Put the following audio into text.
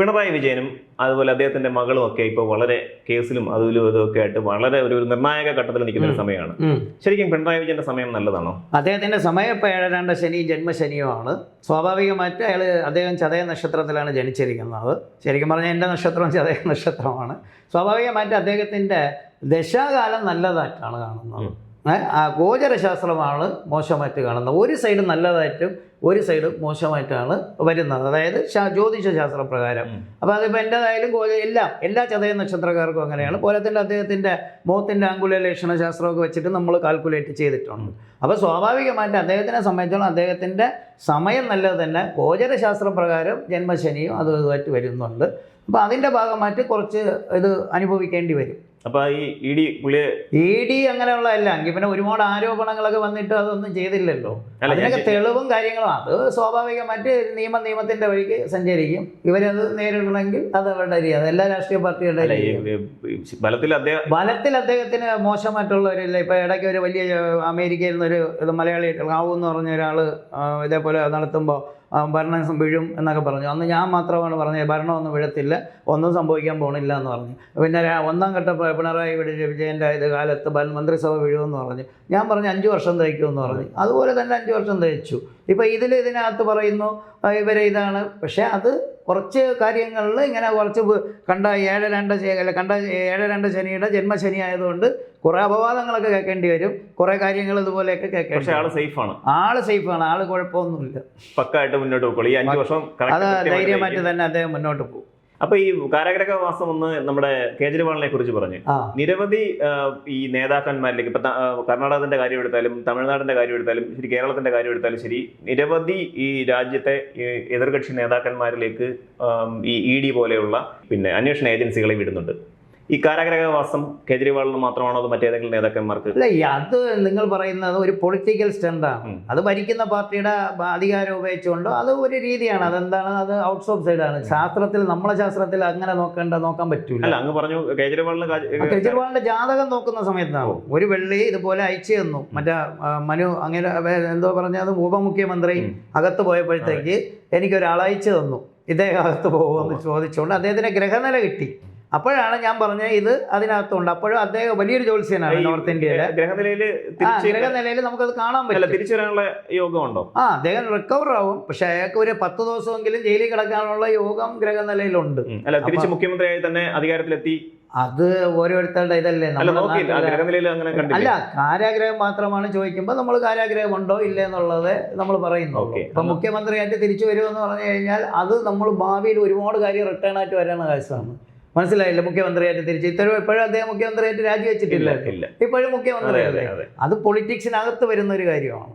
പിണറായി വിജയനും അതുപോലെ അദ്ദേഹത്തിന്റെ മകളും ഒക്കെ ഇപ്പോൾ വളരെ കേസിലും അതിലും ഇതൊക്കെ ആയിട്ട് വളരെ ഒരു നിർണായക ഘട്ടത്തിൽ നിൽക്കുന്ന ഒരു സമയമാണ്. ശരിക്കും പിണറായി വിജയന്റെ സമയം നല്ലതാണോ? അദ്ദേഹത്തിന്റെ സമയം ഇപ്പോൾ ഏഴരാണ്ട ശനി ജന്മശനിയുമാണ് സ്വാഭാവികമായിട്ട് അയാൾ അദ്ദേഹം ചതയ നക്ഷത്രത്തിലാണ് ജനിച്ചിരിക്കുന്നത്. ശരിക്കും പറഞ്ഞാൽ എന്റെ നക്ഷത്രം ചതയ നക്ഷത്രമാണ്. സ്വാഭാവികമായിട്ട് അദ്ദേഹത്തിന്റെ ദശാകാലം നല്ലതായിട്ടാണ് കാണുന്നത്. ആ ഗോചരശാസ്ത്രമാണ് മോശമായിട്ട് കാണുന്നത്. ഒരു സൈഡ് നല്ലതായിട്ടും ഒരു സൈഡ് മോശമായിട്ടാണ് വരുന്നത്. അതായത് ജ്യോതിഷ ശാസ്ത്ര പ്രകാരം. അപ്പോൾ അതിപ്പോൾ എന്റെതായാലും ഗോച എല്ലാം എല്ലാ ചതയ നക്ഷത്രക്കാർക്കും അങ്ങനെയാണ്. പോലെ തന്നെ അദ്ദേഹത്തിന്റെ മുഖത്തിന്റെ ആംഗുല ശാസ്ത്രമൊക്കെ വെച്ചിട്ട് നമ്മൾ കാൽക്കുലേറ്റ് ചെയ്തിട്ടുണ്ട്. അപ്പോൾ സ്വാഭാവികമായിട്ട് അദ്ദേഹത്തിനെ സംബന്ധിച്ചോളം അദ്ദേഹത്തിന്റെ സമയം നല്ലത് തന്നെ ഗോചരശാസ്ത്ര പ്രകാരം ജന്മശനിയും അതും ഇതുമായിട്ട് വരുന്നുണ്ട്. അപ്പോൾ അതിന്റെ ഭാഗമായിട്ട് കുറച്ച് ഇത് അനുഭവിക്കേണ്ടി വരും. അപ്പൊ ഈ ഇ ഡി പുള്ളിയെ ഇ ഡി അങ്ങനെയുള്ളതല്ല. എങ്കിൽ പിന്നെ ഒരുപാട് ആരോപണങ്ങളൊക്കെ വന്നിട്ട് അതൊന്നും ചെയ്തില്ലല്ലോ. അതിനൊക്കെ തെളിവും കാര്യങ്ങളും. അത് സ്വാഭാവികമായിട്ട് നിയമ നിയമത്തിന്റെ വഴിക്ക് സഞ്ചരിക്കും. ഇവരത് നേരിടണമെങ്കിൽ അത് അവരുടെ രീതി. എല്ലാ രാഷ്ട്രീയ പാർട്ടികളുടെ ബലത്തിൽ അദ്ദേഹം ബലത്തിൽ അദ്ദേഹത്തിന് മോശമായിട്ടുള്ളവരില്ല. ഇപ്പൊ ഇടയ്ക്ക് ഒരു വലിയ അമേരിക്കയിൽ നിന്നൊരു മലയാളി റാവു എന്ന് പറഞ്ഞ ഒരാൾ ഇതേപോലെ നടത്തുമ്പോൾ ഭരണം വീഴും എന്നൊക്കെ പറഞ്ഞു. അന്ന് ഞാൻ മാത്രമാണ് പറഞ്ഞത് ഭരണമൊന്നും വീഴത്തില്ല ഒന്നും സംഭവിക്കാൻ പോകണില്ല എന്ന് പറഞ്ഞു. പിന്നെ ഒന്നാം ഘട്ട പിണറായി വിജയ- വിജയന്റെ ഇത് കാലത്ത് മന്ത്രിസഭ വീഴുമെന്ന് പറഞ്ഞു. ഞാൻ പറഞ്ഞു അഞ്ച് വർഷം തയ്ക്കുമെന്ന് പറഞ്ഞു. അതുപോലെ തന്നെ അഞ്ച് വർഷം തയ്ച്ചു ഇപ്പം ഇതിൽ ഇതിനകത്ത് പറയുന്നു ഇവരെ ഇതാണ്. പക്ഷേ അത് കുറച്ച് കാര്യങ്ങളിൽ ഇങ്ങനെ കുറച്ച് കണ്ട ഏഴ് രണ്ട് അല്ല കണ്ട ഏഴ് രണ്ട് ശനിയുടെ ജന്മശനി ആയതുകൊണ്ട് കുറേ അപവാദങ്ങളൊക്കെ കേൾക്കേണ്ടി വരും. കുറേ കാര്യങ്ങൾ ഇതുപോലെയൊക്കെ കേൾക്കേണ്ടി പക്ഷെ ആൾ സേഫാണ്. സേഫ് ആണ് ആൾ സേഫാണ്. ആൾ കുഴപ്പമൊന്നുമില്ല. പക്കായിട്ട് മുന്നോട്ട് പോകും ഈ അഞ്ചു വർഷം correct അത് ധൈര്യമായിട്ട്. തന്നെ അദ്ദേഹം മുന്നോട്ട് പോകും. അപ്പൊ ഈ കാരാഗ്രഹവാസം ഒന്ന് നമ്മുടെ കേജ്രിവാളിനെ കുറിച്ച് പറഞ്ഞു. നിരവധി ഈ നേതാക്കന്മാരിലേക്ക് ഇപ്പൊ കർണാടകത്തിന്റെ കാര്യം എടുത്താലും തമിഴ്നാടിന്റെ കാര്യം എടുത്താലും ശരി കേരളത്തിന്റെ കാര്യം എടുത്താലും ശരി നിരവധി ഈ രാജ്യത്തെ എതിർകക്ഷി നേതാക്കന്മാരിലേക്ക് ഈ ഇ ഡി പോലെയുള്ള പിന്നെ അന്വേഷണ ഏജൻസികളെ വിടുന്നുണ്ട്. ഈ കാരാഗ്രഹവാസം കേജ്രിവാളിന് മാത്രമാണോ അത് മറ്റേതെങ്കിലും നേതാക്കന്മാർക്ക്? അല്ല അത് നിങ്ങൾ പറയുന്നത് ഒരു പൊളിറ്റിക്കൽ സ്റ്റണ്ടാണ് അത് ഭരിക്കുന്ന പാർട്ടിയുടെ അധികാരം ഉപയോഗിച്ചുകൊണ്ടോ അത് ഒരു രീതിയാണ്. അതെന്താണ്? അത് ഔട്ട്സ് ഓഫ് സൈഡ് ആണ്. ശാസ്ത്രത്തിൽ നമ്മളെ ശാസ്ത്രത്തിൽ അങ്ങനെ നോക്കേണ്ട നോക്കാൻ പറ്റൂല. അല്ല അങ്ങ് പറഞ്ഞു കേജ്രിവാളിന് കേജ്രിവാളിന്റെ ജാതകം നോക്കുന്ന സമയത്താണ്. ഒരു വെള്ളി ഇതുപോലെ അയച്ചു തന്നു. മറ്റേ മനു അങ്ങനെ എന്തോ പറഞ്ഞത്? ഉപമുഖ്യമന്ത്രി. അകത്ത് പോയപ്പോഴത്തേക്ക് എനിക്കൊരാളയച്ചു തന്നു. ഇദ്ദേഹം അകത്ത് പോകുമെന്ന് ചോദിച്ചുകൊണ്ട് അദ്ദേഹത്തിന് ഗ്രഹനില കിട്ടി. അപ്പോഴാണ് ഞാൻ പറഞ്ഞത് ഇത് അതിനകത്തുണ്ട്. അപ്പോഴും അദ്ദേഹം വലിയൊരു ജ്യോത്സ്യനാണ് നോർത്ത് ഇന്ത്യയിലെ. ഗ്രഹനിലയിൽ ഗ്രഹനിലയിൽ നമുക്കത് കാണാൻ പറ്റില്ല തിരിച്ചു വരാനുള്ള യോഗമുണ്ടോ? ആ അദ്ദേഹം റിക്കവർ ആവും. പക്ഷെ അയാൾക്ക് ഒരു പത്ത് ദിവസമെങ്കിലും ജയിലിൽ കിടക്കാനുള്ള യോഗം ഗ്രഹനിലയിലുണ്ട്. അല്ല തിരിച്ച് മുഖ്യമന്ത്രിയായി തന്നെ അധികാരത്തിലെത്തി. അത് ഓരോരുത്തരുടെ ഇതല്ലേ? അല്ല കാരാഗ്രഹം മാത്രമാണ് ചോദിക്കുമ്പോൾ നമ്മൾ കാരാഗ്രഹം ഉണ്ടോ ഇല്ലേ എന്നുള്ളത് നമ്മൾ പറയുന്നു. ഇപ്പൊ മുഖ്യമന്ത്രിയായിട്ട് തിരിച്ചു വരുമെന്ന് പറഞ്ഞു കഴിഞ്ഞാൽ അത് നമ്മൾ ഭാവിയിൽ ഒരുപാട് കാര്യം റിട്ടേൺ ആയിട്ട് വരാനുള്ള കേസാണ് മനസ്സിലായില്ല? മുഖ്യമന്ത്രിയായിട്ട് തിരിച്ചു ഇത്തരം ഇപ്പോഴും അദ്ദേഹം മുഖ്യമന്ത്രിയായിട്ട് രാജിവെച്ചിട്ടില്ല. ഇപ്പോഴും മുഖ്യമന്ത്രി മുഖ്യമന്ത്രിയല്ലേ അത് പൊളിറ്റിക്സിനകത്ത് വരുന്ന ഒരു കാര്യമാണ്.